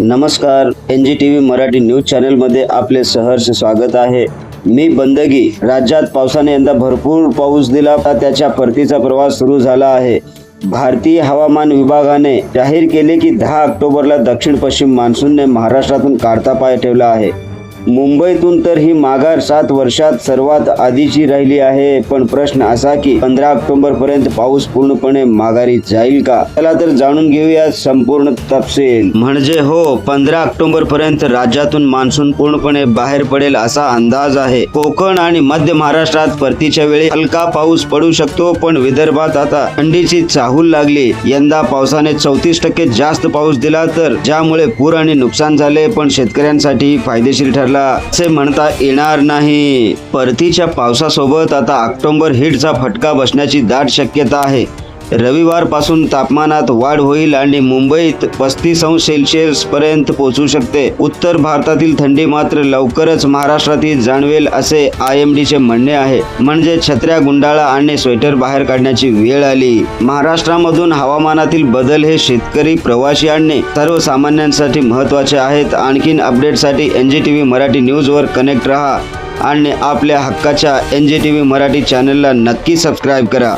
नमस्कार N G T V Marathi news चॅनलमध्ये आपले सहर्ष स्वागत आहे. मी बंदगी राज्यात पावसाने यंदा भरपूर पाऊस दिला त्याच्या परतीचा प्रवास सुरू झाला आहे. भारतीय हवामान विभागाने जाहीर केले की दहा ऑक्टोबरला दक्षिण पश्चिम मान्सूनने महाराष्ट्रातून काढता पाय ठेवला आहे. मुंबईतून तर ही माघार सात वर्षात सर्वात आधीची राहिली आहे. पण प्रश्न असा की पंधरा ऑक्टोबर पर्यंत पाऊस पूर्णपणे माघारी जाईल का? चला तर जाणून घेऊया संपूर्ण तपशील. म्हणजे हो पंधरा ऑक्टोबर पर्यंत राज्यातून मान्सून पूर्णपणे बाहेर पडेल असा अंदाज आहे. कोकण आणि मध्य महाराष्ट्रात परतीच्या वेळी हलका पाऊस पडू शकतो पण विदर्भात आता थंडीची चाहूल लागली. यंदा पावसाने चौतीस टक्के जास्त पाऊस दिला तर ज्यामुळे पूर आणि नुकसान झाले पण शेतकऱ्यांसाठी फायदेशीर ठरले. असे म्हणता येणार नाही. परतीच्या पावसासोबत आता ऑक्टोबर हिटचा फटका बसण्याची दाट शक्यता आहे. रविवारपासून तापमानात वाढ होईल आणि मुंबईत पस्तीस अंश सेल्सिअस पर्यंत पोहोचू शकते. उत्तर भारतातील थंडी मात्र लवकरच महाराष्ट्रातील जाणवेल असे आय एम डीचे म्हणणे आहे. म्हणजे छत्र्या गुंडाळा आणि स्वेटर बाहेर काढण्याची वेळ आली. महाराष्ट्रामधून हवामानातील बदल हे शेतकरी प्रवासी आणणे सर्वसामान्यांसाठी महत्त्वाचे आहेत. आणखीन अपडेटसाठी N G T V Marathi न्यूजवर कनेक्ट रहा आणि आपल्या हक्काच्या N G T V Marathi चॅनलला नक्की सबस्क्राईब करा.